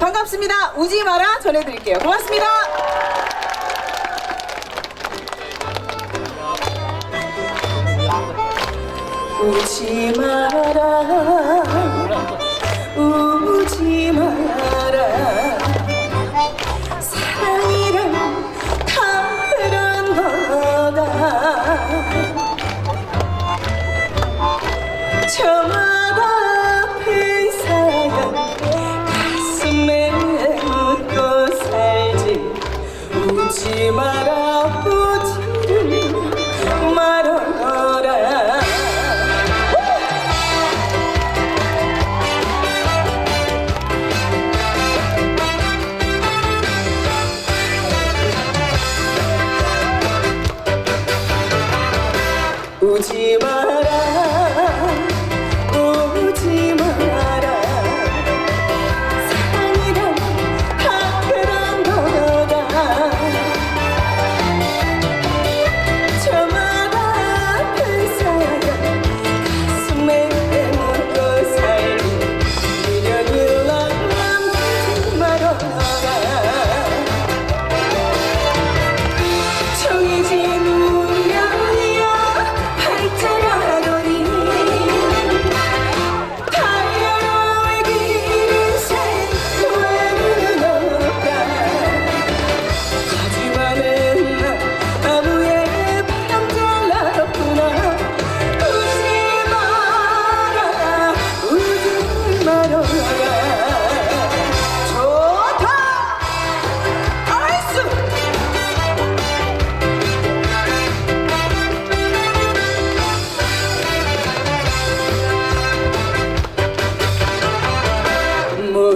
반갑습니다. 우지 마라 전해드릴게요. 고맙습니다. 오지 마라 지 마라 우지를 말아라. 울지 마라.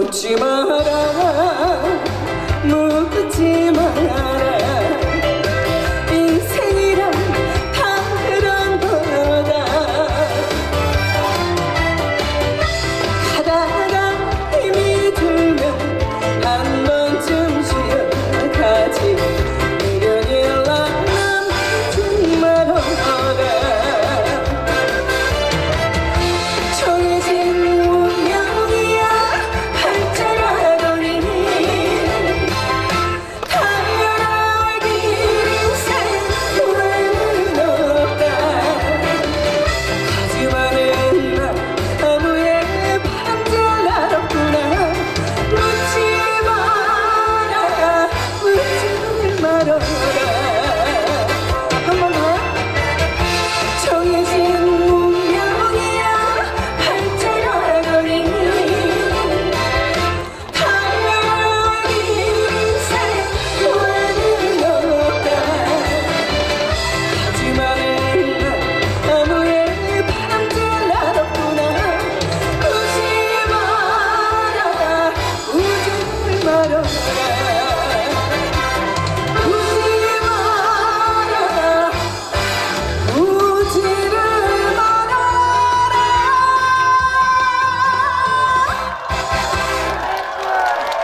웃지 마라.